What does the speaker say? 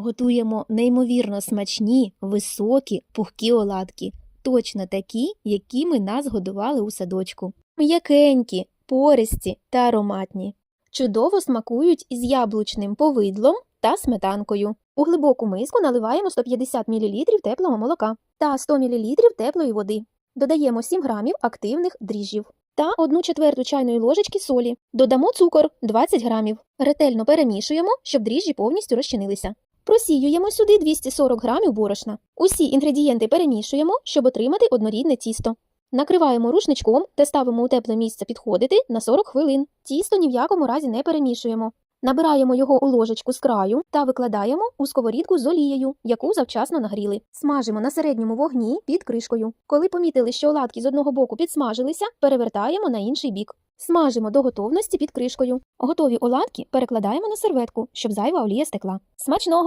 Готуємо неймовірно смачні, високі, пухкі оладки, точно такі, які ми нас годували у садочку. М'якенькі, пористі та ароматні. Чудово смакують із яблучним повидлом та сметанкою. У глибоку миску наливаємо 150 мл теплого молока та 100 мл теплої води. Додаємо 7 грамів активних дріжджів та 1 четверту чайної ложечки солі. Додамо цукор 20 грамів. Ретельно перемішуємо, щоб дріжджі повністю розчинилися. Просіюємо сюди 240 грамів борошна. Усі інгредієнти перемішуємо, щоб отримати однорідне тісто. Накриваємо рушничком та ставимо у тепле місце підходити на 40 хвилин. Тісто ні в якому разі не перемішуємо. Набираємо його у ложечку з краю та викладаємо у сковорідку з олією, яку завчасно нагріли. Смажимо на середньому вогні під кришкою. Коли помітили, що оладки з одного боку підсмажилися, перевертаємо на інший бік. Смажимо до готовності під кришкою. Готові оладки перекладаємо на серветку, щоб зайва олія стекла. Смачного!